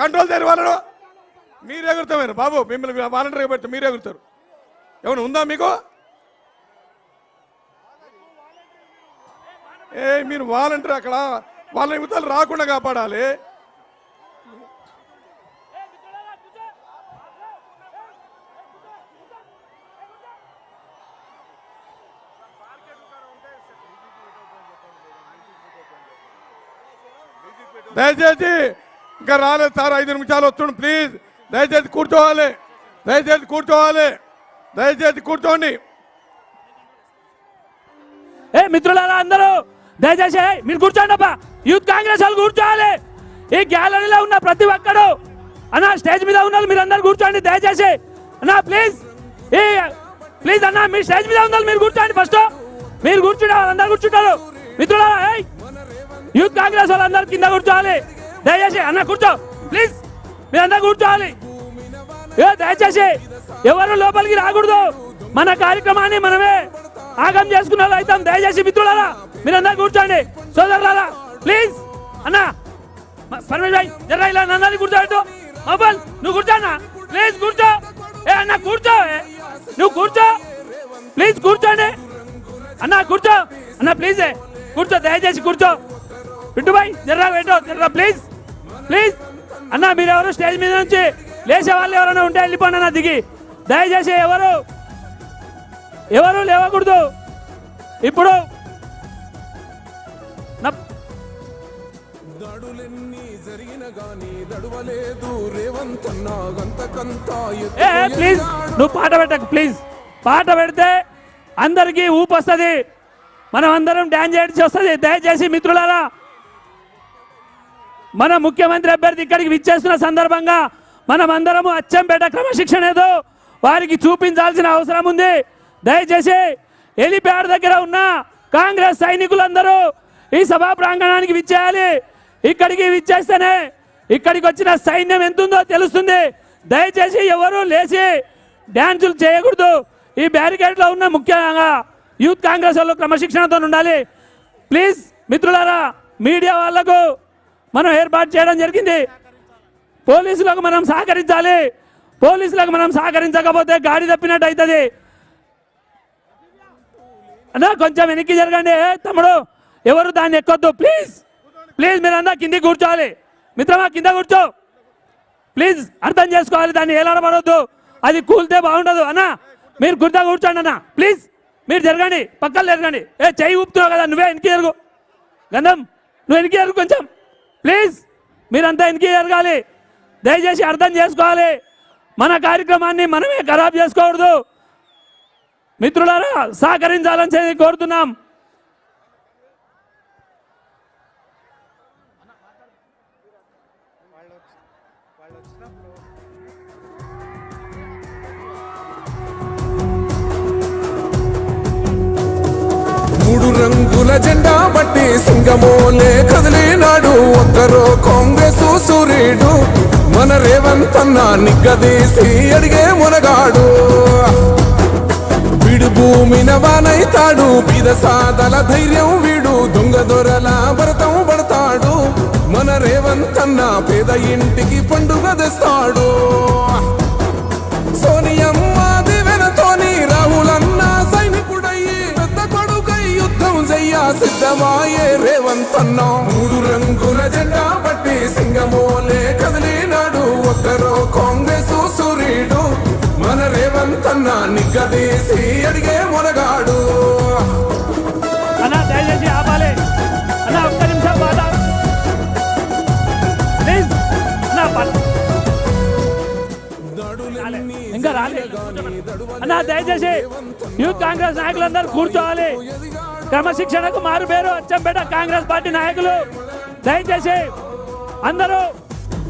Control చేయరు వాళ్ళను. మీరు ఎగురుతామని. బాబు మిమ్మల్ని వాలంటీర్గా పెడితే మీరు ఎగురుతారు. ఏమైనా ఉందా మీకు? ఏ మీరు వాలంటీర్ అక్కడ. వాళ్ళ యువతలు రాకుండా కాపాడాలి. దయచేసి ఇంకా రాలేదు సార్ ఐదు నిమిషాలు వస్తుండు ప్లీజ్ దయచేసి కూర్చోవాలి. దయచేసి కూర్చోవాలి. దయచేసి కూర్చోండి. ఏ మిత్రులారా అందరూ దయచేసి మీరు కూర్చోండి అబ్బా. యూత్ కాంగ్రెస్ వాళ్ళు కూర్చోవాలి. ఈ గ్యాలరీలో ఉన్న ప్రతి ఒక్కడు అన్న స్టేజ్ మీద ఉన్నారు మీరు అందరు కూర్చోండి దయచేసి. అన్న ప్లీజ్ ఏ ప్లీజ్ అన్న మీ స్టేజ్ మీద ఉన్నారు మీరు కూర్చోండి ఫస్ట్ మీరు కూర్చుంటే వాళ్ళందరూ కూర్చుంటారు. మిత్రులారా యూత్ కాంగ్రెస్ వాళ్ళందరూ కింద కూర్చోవాలి. దయచేసి అన్న కూర్చో. ప్లీజ్ మీరందరూ కూర్చోవాలి. ఏ దయచేసి ఎవరు లోపలికి రాకూడదు. మన కార్యక్రమాన్ని మనమే ఆగం చేసుకున్న అవుతాం దయచేసి మిత్రులారా మీరందరూ కూర్చోండి. సోదరులారా ప్లీజ్ అన్న మ- పరమేష్ భాయ్ జర్రా ఇలా నన్నది కూర్చోబెట్టు. మొబైల్ నువ్వు కూర్చోన్నా ప్లీజ్ కూర్చో. ఏ అన్న కూర్చో. నువ్వు కూర్చో. ప్లీజ్ కూర్చోండి. అన్న కూర్చో. అన్న ప్లీజ్ ఏ, కూర్చో దయచేసి కూర్చో. పిట్టు భాయ్ జర్రా పెట్టో జర్రా ప్లీజ్ ప్లీజ్. అన్న మీరు ఎవరు స్టేజ్ మీద నుంచి లేచే వాళ్ళు ఎవరైనా ఉంటే వెళ్ళిపోండి అన్న దిగి. దయచేసి ఎవరు? ఎవరు లేవకూడదు. ఇప్పుడు. దాడులెన్ని జరిగిన గాని దడువలేదు. రేవంతన్న గంతకంతా ఏ ప్లీజ్. నువ్వు పాట పెట్టకు ప్లీజ్. పాట పెడితే అందరికీ ఊపు వస్తుంది. మనం అందరం డ్యాన్స్ చేయాల్సి వస్తుంది. దయచేసి మిత్రులారా మన ముఖ్యమంత్రి అభ్యర్థి ఇక్కడికి విచ్చేస్తున్న సందర్భంగా మనం అందరము అచ్చంపేట క్రమశిక్షణ ఏదో వారికి చూపించాల్సిన అవసరం ఉంది. దయచేసి ఎలిప్యాడ్ దగ్గర ఉన్న కాంగ్రెస్ సైనికులందరూ ఈ సభా ప్రాంగణానికి విచ్చేయాలి. ఇక్కడికి విచ్చేస్తేనే ఇక్కడికి వచ్చిన సైన్యం ఎంతుందో తెలుస్తుంది. దయచేసి ఎవరు లేచి డ్యాన్సులు చేయకూడదు. ఈ బ్యారికేడ్లో ఉన్న ముఖ్యంగా యూత్ కాంగ్రెస్ వాళ్ళు క్రమశిక్షణతో ఉండాలి ప్లీజ్ మిత్రులారా మీడియా వాళ్ళకు మనం ఏర్పాటు చేయడం జరిగింది. పోలీసులకు మనం సహకరించాలి. పోలీసులకు మనం సహకరించకపోతే గాడి తప్పినట్టు అవుతుంది. అన్నా కొంచెం వెనక్కి జరగండి. ఏ, తమ్ముడు ఎవరు దాన్ని ఎక్కొద్దు? ప్లీజ్ ప్లీజ్ మీరంతా కింది కూర్చోవాలి. మిత్రమా కింద కూర్చో. ప్లీజ్ అర్థం చేసుకోవాలి దాన్ని. ఏలాడబడవద్దు అది కూలితే బాగుండదు. అన్నా మీరు గుర్తా కూర్చోండి అన్న. ప్లీజ్ మీరు జరగండి. పక్కన జరగండి. ఏ చెయ్యి ఊపుతున్నావు కదా నువ్వే వెనక్కి జరుగు. గంధం నువ్వు వెనక్కి జరుగు కొంచెం. ప్లీజ్ మీరంతా వెనక్కి జరగాలి దయచేసి అర్థం చేసుకోవాలి. మన కార్యక్రమాన్ని మనమే ఖరాబ్ చేసుకోకూడదు. మిత్రులారా సహకరించాలని చెప్పి కోరుతున్నాం. మూడు రంగుల జెండా బట్టి సింగమోలే కదిలి మన రేవంతన్న నిగ్గదీసి అడిగే మునగాడు. వీడు భూమిన వానైతాడు బీద సాదల ధైర్యం వీడు దొంగ దొరల భరతం పడతాడు. మన రేవంతన్న పేద ఇంటికి పండుగ తెస్తాడు. సోనియమ్మ దివెనతోని రాహులన్న సైనికుడయ్యి పెద్ద కొడుకై యుద్ధం చెయ్య సిద్ధమాయే రేవంతన్న ఒక్కరో కాంగ్రెస్ సూర్యుడు మన రేవంతన్న నిగ్గదీసి అడిగే మునగాడు. అన్న దయచేసి ఆపాలి. ఒక్క నిమిషం ఇంకా అన్న దయచేసి యూత్ కాంగ్రెస్ నాయకులందరూ కూర్చోవాలి. క్రమశిక్షణకు మారు పేరు అచ్చంపేట కాంగ్రెస్ పార్టీ నాయకులు. దయచేసి అందరూ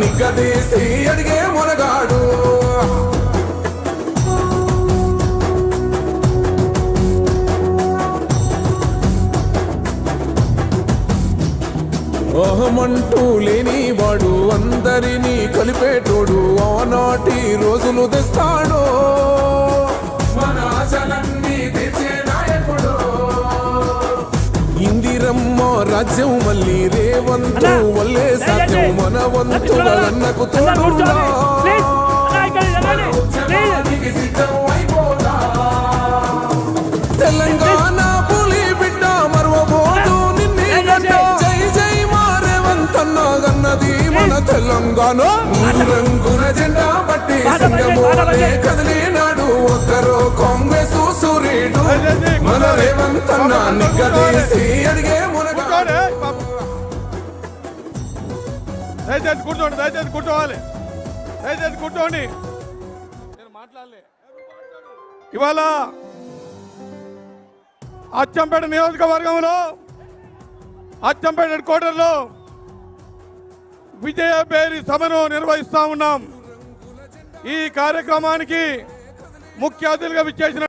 నిగ్గదీసి అడిగే మునగాడు. అహమంటూ లేనివాడు అందరినీ కలిపేటోడు ఆనాటి రోజులు తెస్తాడు. ఇందిరమ్మ రాజ్యం మళ్ళీ అన్నా, వల్లే సాధ్యం. మన వంతు సిద్ధం అయిపోదా తెలంగాణ పులి బిడ్డ మరవబోదు నిన్నే గడ్డ. జై జై మారేవంతన్న గన్నది మన తెలంగాణ. రంగుల జెండా బట్టి సింగమోలే కదిలినాడు ఒక్కరో కాంగ్రెస్ సూర్యుడు మన రేవంతన్న నిగ్గదీసి అడిగే దయచేసి కూర్చోండి దయచేసి కూర్చోవాలి. దయచేసి కూర్చోండి. నేను మాట్లాడలే. ఇవాళ అచ్చంపేట నియోజకవర్గంలో అచ్చంపేట హెడ్ క్వార్టర్లో విజయ బేరి సభను నిర్వహిస్తా ఉన్నాం. ఈ కార్యక్రమానికి ముఖ్య అతిథిగా విచ్చేసిన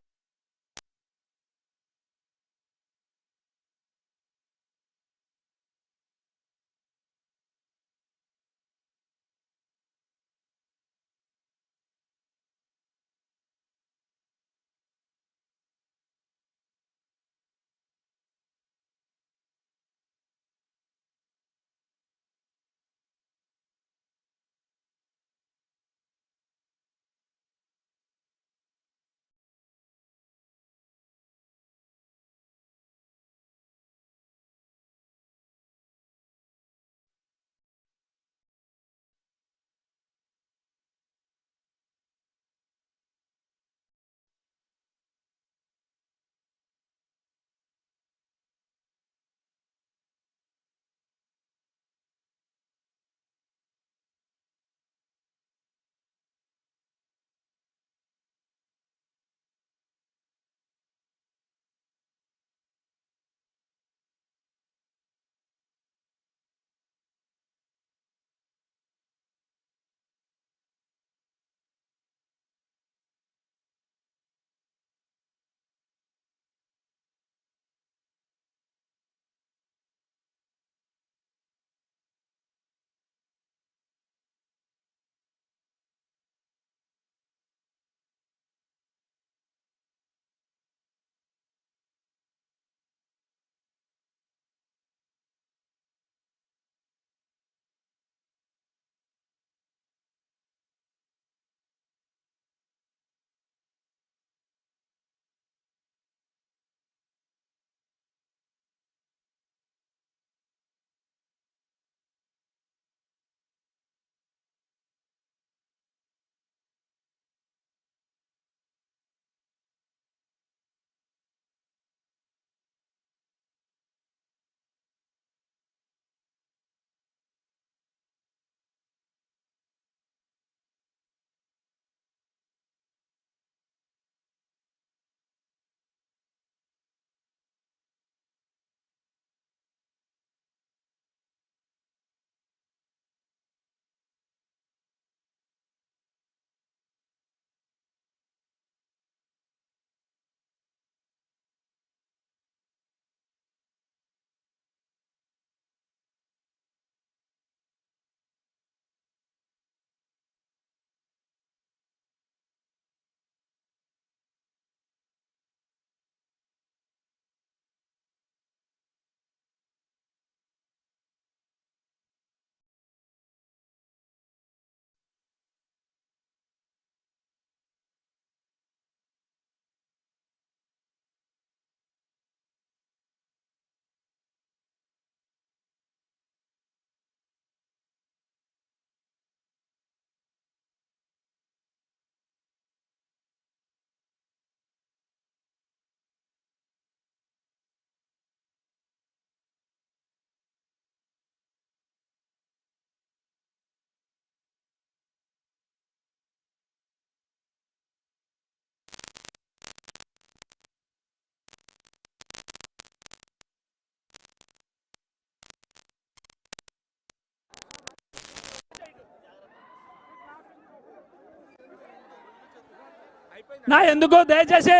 నా ఎందుకో దయచేసి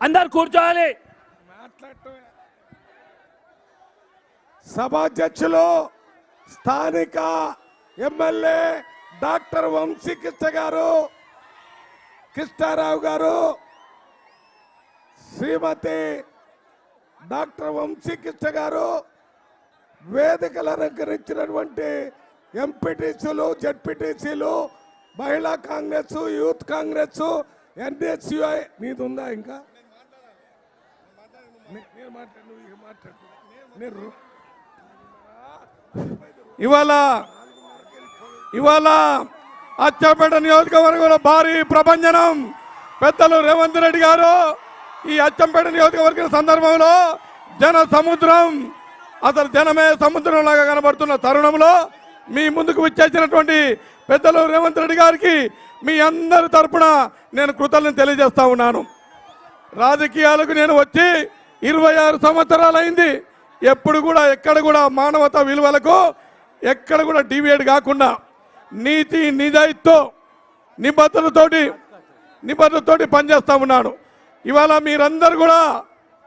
అందరు కూర్చోవాలి. సభాధ్యక్షులు స్థానిక ఎమ్మెల్యే డాక్టర్ వంశీ కృష్ణ గారు కృష్ణారావు గారు శ్రీమతి డాక్టర్ వంశీ కృష్ణ గారు వేదికలు అలంకరించినటువంటి ఎంపీటీసీలు జడ్పీటీసీలు మహిళా కాంగ్రెస్ యూత్ కాంగ్రెస్ ఎన్ఎస్యుఐ నీది ఉందా ఇంకా? నేను మాట్లాడు మాట్లాడు నేను ఇవాళ ఇవాళ అచ్చపేట నియోజకవర్గంలో భారీ ప్రభంజనం. పెద్దలు రేవంత్ రెడ్డి గారు ఈ అచ్చంపేట నియోజకవర్గం సందర్భంలో జన సముద్రం అసలు జనమే సముద్రం లాగా కనబడుతున్న తరుణంలో మీ ముందుకు విచ్చేసినటువంటి పెద్దలు రేవంత్ రెడ్డి గారికి మీ అందరి తరపున నేను కృతజ్ఞతలు తెలియజేస్తా ఉన్నాను. రాజకీయాలకు నేను వచ్చి ఇరవై ఆరు సంవత్సరాలైంది. ఎప్పుడు కూడా ఎక్కడ కూడా మానవత విలువలకు ఎక్కడ కూడా డివియేట్ కాకుండా నీతి నిజాయితీతో నిబద్ధతతోటి నిబద్ధతతోటి పనిచేస్తా ఉన్నాను. ఇవాళ మీరందరూ కూడా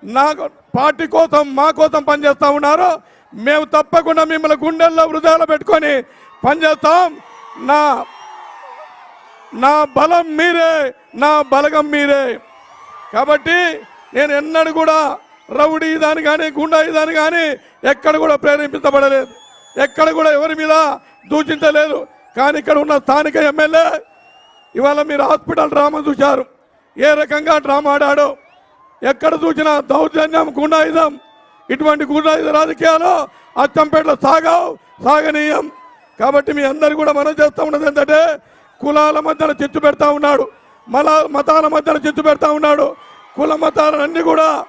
నా పార్టీ కోసం మా కోసం పనిచేస్తా ఉన్నారు. మేము తప్పకుండా మిమ్మల్ని గుండెల్లో హృదయాలు పెట్టుకొని పనిచేస్తాం. నా నా బలం మీరే నా బలగం మీరే. కాబట్టి నేను ఎన్నడూ కూడా రౌడీ దాని కానీ గుండా దాని కానీ ఎక్కడ కూడా ప్రేరేపించబడలేదు. ఎక్కడ కూడా ఎవరి మీద దూషించలేదు. కానీ ఇక్కడ ఉన్న స్థానిక ఎమ్మెల్యే ఇవాళ మీరు హాస్పిటల్ డ్రామా చూశారు. ఏ రకంగా డ్రామా ఆడాడో ఎక్కడ చూసినా దౌర్జన్యం గుండాయుధం ఇటువంటి గుండాయుధ రాజకీయాలు అచ్చంపేటలో సాగావు సాగనీయం. కాబట్టి మీ అందరు కూడా మనం చేస్తూ ఉన్నది ఏంటంటే కులాల మధ్యన చిచ్చు పెడతా ఉన్నాడు. మల మతాల మధ్యన చిచ్చు పెడతా ఉన్నాడు. కుల మతాలన్నీ కూడా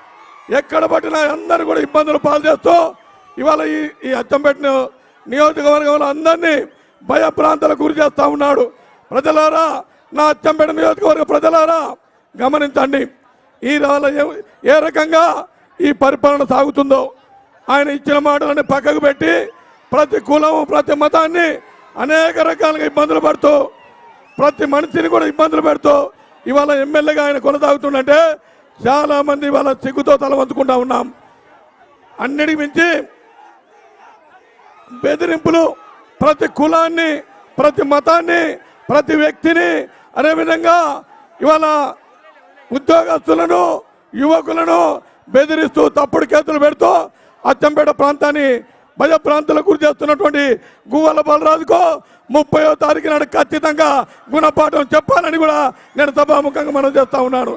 ఎక్కడ పట్టినా అందరూ కూడా ఇబ్బందులు పాల్చేస్తూ ఇవాళ ఈ ఈ అచ్చంపేట నియో- నియోజకవర్గంలో అందరినీ భయభ్రాంతలకు గురి చేస్తూ ఉన్నాడు. ప్రజలారా నా అచ్చంపేట నియోజకవర్గ ప్రజలారా గమనించండి. ఈ ఏ- ఏ రకంగా ఈ పరిపాలన సాగుతుందో. ఆయన ఇచ్చిన మాటలన్నీ పక్కకు పెట్టి ప్రతి కులం ప్రతి మతాన్ని అనేక రకాలుగా ఇబ్బందులు పడుతూ ప్రతి మనిషిని కూడా ఇబ్బందులు పెడుతూ ఇవాళ ఎమ్మెల్యేగా ఆయన కొనసాగుతుందంటే చాలా మంది ఇవాళ సిగ్గుతో తలవంచుకుంటా ఉన్నాం. అన్నిటికి మించి బెదిరింపులు ప్రతి కులాన్ని ప్రతి మతాన్ని ప్రతి వ్యక్తిని అదేవిధంగా ఇవాళ ఉద్యోగస్తులను యువకులను బెదిరిస్తూ తప్పుడు కేసులు పెడుతూ అచ్చంపేట ప్రాంతాన్ని భయ ప్రాంతాలకు గురి చేస్తున్నటువంటి గువ్వల బలరాజుకో ముప్పయో తారీఖు నాడు ఖచ్చితంగా గుణపాఠం చెప్పాలని కూడా నేను సభాముఖంగా మనం చేస్తా ఉన్నాను.